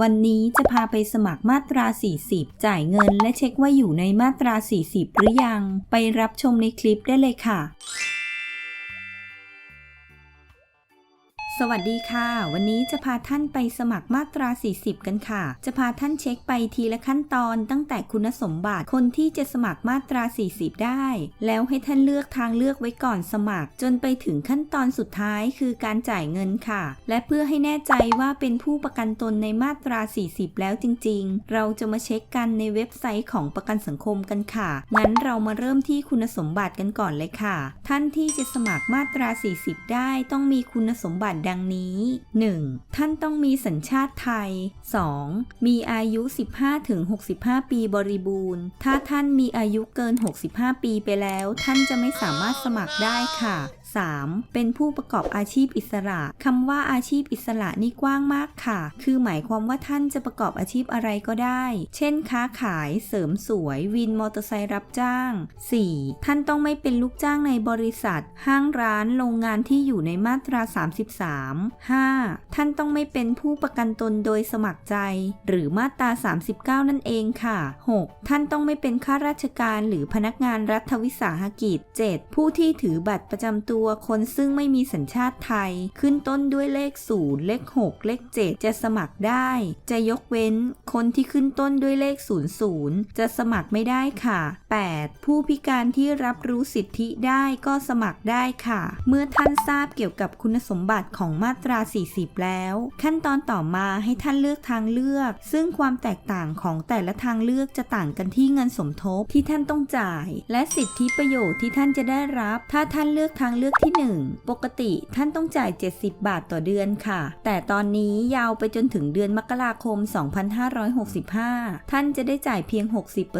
วันนี้จะพาไปสมัครมาตรา 40 จ่ายเงินและเช็คว่าอยู่ในมาตรา 40 หรือยัง ไปรับชมในคลิปได้เลยค่ะ สวัสดีค่ะ วันนี้จะพาท่านไปสมัครมาตรา 40 กันค่ะ จะพาท่านเช็คไปทีละขั้นตอนตั้งแต่คุณสมบัติคนที่จะสมัครมาตรา 40 ได้ แล้วให้ท่านเลือกทางเลือกไว้ก่อนสมัคร จนไปถึงขั้นตอนสุดท้ายคือการจ่ายเงินค่ะ และเพื่อให้แน่ใจว่าเป็นผู้ประกันตนในมาตรา 40 แล้วจริง ๆ เราจะมาเช็คกันในเว็บไซต์ของประกันสังคมกันค่ะ งั้นเรามาเริ่มที่คุณสมบัติกันก่อนเลยค่ะ ท่านที่จะสมัครมาตรา 40 ได้ต้องมีคุณสมบัติดังนี้ 1. ท่านต้องมีสัญชาติไทย 2. มีอายุ 15-65 ปีบริบูรณ์ ถ้าท่านมีอายุเกิน 65 ปีไปแล้ว ท่านจะไม่สามารถสมัครได้ค่ะ 3. เป็นผู้ประกอบอาชีพอิสระคำว่าอาชีพอิสระนี่กว้างมากค่ะ คือหมายความว่าท่านจะประกอบอาชีพอะไรก็ได้ เช่น ค้าขายเสริมสวย วินมอเตอร์ไซค์รับจ้าง 4. ท่านต้องไม่เป็นลูกจ้างในบริษัท ห้างร้านโรงงานที่อยู่ในมาตรา 33 5. ท่านต้องไม่เป็นผู้ประกันตนโดยสมัครใจ หรือมาตรา 39 นั่นเองค่ะ 6. ท่านต้องไม่เป็นข้าราชการหรือพนักงานรัฐวิสาหกิจ 7. ผู้ที่ถือบัตรประจำตัววคนซึ่งไม่มีสัญชาติไทย ขึ้นต้นด้วยเลข 0 เลข 6 เลข 7 จะสมัครได้ จะยกเว้น คนที่ขึ้นต้นด้วยเลข 00 จะสมัครไม่ได้ค่ะ 8. ผู้พิการที่รับรู้สิทธิได้ก็สมัครได้ค่ะ เมื่อท่านทราบเกี่ยวกับคุณสมบัติของมาตรา 40 แล้ว ขั้นตอนต่อมาให้ท่านเลือกทางเลือก ซึ่งความแตกต่างของแต่ละทางเลือกจะต่างกันที่เงินสมทบที่ท่านต้องจ่าย และสิทธิประโยชน์ที่ท่านจะได้รับ ถ้าท่านเลือกทางเลือกที่ 1 ปกติท่านต้องจ่าย 70 บาทต่อเดือนค่ะ แต่ตอนนี้ยาวไปจนถึงเดือนมกราคม 2565 ท่านจะได้จ่ายเพียง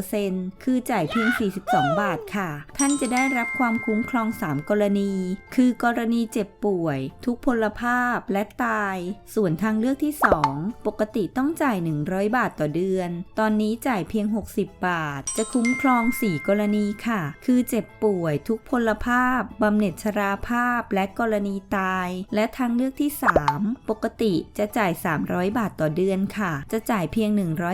60%คือจ่ายเพียง 42 บาทค่ะ ท่านจะได้รับความคุ้มครอง 3 กรณี คือกรณีเจ็บป่วย ทุกพลภาพและตาย ส่วนทางเลือกที่ 2 ปกติต้องจ่าย 100 บาทต่อเดือน ตอนนี้จ่ายเพียง 60 บาท จะคุ้มครอง 4 กรณีค่ะ คือเจ็บป่วย ทุกพลภาพบำเหน็จชราราภาพและกรณีตาย และทางเลือกที่ 3 ปกติจะจ่าย 300 บาทต่อเดือนค่ะ จะจ่ายเพียง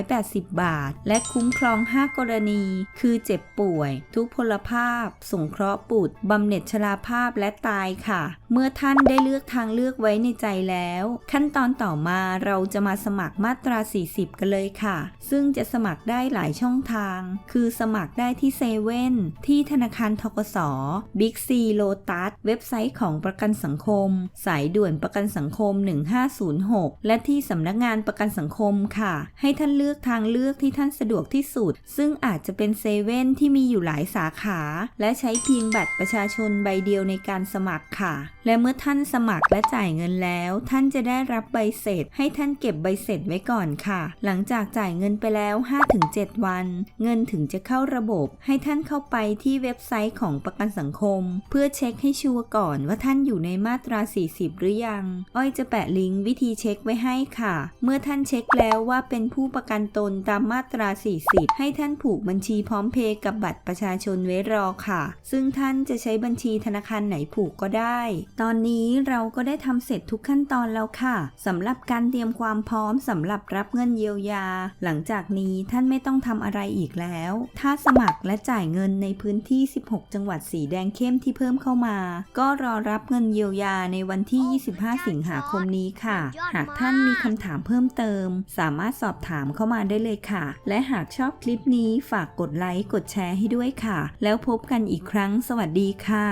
180 บาท และคุ้มครอง 5 กรณี คือเจ็บป่วย ทุกพลภาพ สงเคราะห์บุตรบำเหน็จชราภาพและตายค่ะ เมื่อท่านได้เลือกทางเลือกไว้ในใจแล้ว ขั้นตอนต่อมาเราจะมาสมัครมาตรา 40 กันเลยค่ะ ซึ่งจะสมัครได้หลายช่องทาง คือสมัครได้ที่เซเว่นที่ธนาคารทกสบิ๊กซีโลตัสเว็บไซต์ของประกันสังคม สายด่วนประกันสังคม 1506 และที่สำนักงานประกันสังคมค่ะ ให้ท่านเลือกทางเลือกที่ท่านสะดวกที่สุด ซึ่งอาจจะเป็นเซเว่นที่มีอยู่หลายสาขา และใช้เพียงบัตรประชาชนใบเดียวในการสมัครค่ะ และเมื่อท่านสมัครและจ่ายเงินแล้ว ท่านจะได้รับใบเสร็จ ให้ท่านเก็บใบเสร็จไว้ก่อนค่ะ หลังจากจ่ายเงินไปแล้ว 5-7 วัน เงินถึงจะเข้าระบบ ให้ท่านเข้าไปที่เว็บไซต์ของประกันสังคม เพื่อเช็คให้ชัวร์ก่อนว่าท่านอยู่ในมาตรา 40 หรือยัง อ้อยจะแปะลิงก์วิธีเช็คไว้ให้ค่ะ เมื่อท่านเช็คแล้วว่าเป็นผู้ประกันตนตามมาตรา 40 ให้ท่านผูกบัญชีพร้อมเพย์กับบัตรประชาชนไว้รอค่ะ ซึ่งท่านจะใช้บัญชีธนาคารไหนผูกก็ได้ ตอนนี้เราก็ได้ทำเสร็จทุกขั้นตอนแล้วค่ะสำหรับการเตรียมความพร้อมสำหรับรับเงินเยียวยา หลังจากนี้ท่านไม่ต้องทำอะไรอีกแล้ว ถ้าสมัครและจ่ายเงินในพื้นที่ 16 จังหวัดสีแดงเข้มที่เพิ่มเข้ามาก็รอรับเงินเยียวยาในวันที่ 25 สิงหาคมนี้ค่ะ หากท่านมีคำถามเพิ่มเติม สามารถสอบถามเข้ามาได้เลยค่ะ และหากชอบคลิปนี้ฝากกดไลค์ กดแชร์ให้ด้วยค่ะ แล้วพบกันอีกครั้งสวัสดีค่ะ